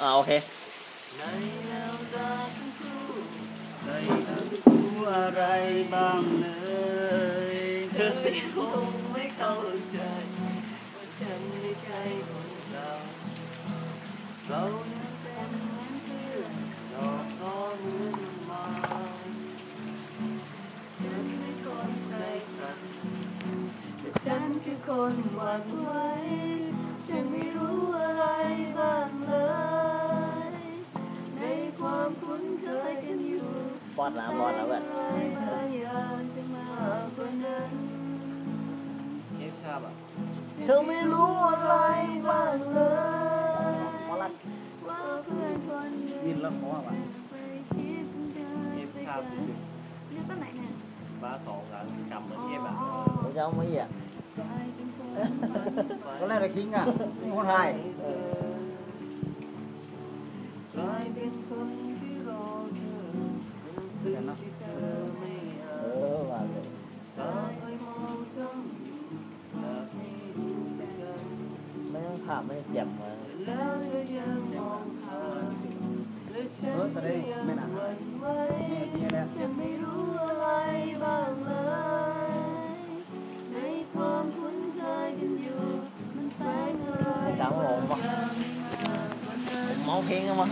อ่าโอเคในแนวตาสักครู่ในนั้นรู้อะไรบ้างเลยเธอคงไม่เข้าใจว่าฉันไม่ใช่คนเราเรานั้นเป็นเหมือนเพื่อนหลอกล้อเหมือนมาฉันไม่คนใจสั่นแต่ฉันคือคนหวั่นไหวฉันไม่รู้ บอดแล้วบอดแล้วเว้ยอะไรบางอย่างจะมากกว่านั้นเอฟชาบอะเธอไม่รู้อะไรบ้างเลยบอลัดว่าเพื่อนคนหนึ่งยินแล้วขอว่าไปคิดกันเอฟชาบสุดนี่ต้นไหนเนี่ยๆบ้าสองหลังกำเหมือนเอฟอะผมจะเอามาเหี้ยกลายเป็นคนหวั่นไหวก็แรกเลยคิงอะนี่คนไทย ซึ่งที่เอไม่อาเอจอว่าเลยตาคอยมองจ้องอยากให้รู้จักกันไม่ต้องถามไม่เจ็บมาแล้วเธอยังมองผ่านและฉันเออแสดก็งยังไม่นานไหวนี่นี่แหละฉันไม่รู้อะไรบ้างเลยในความคุ้นเคยกันอยู่มันแฝงอะไรไม่ดังผมวะมเมาเพลงกันมา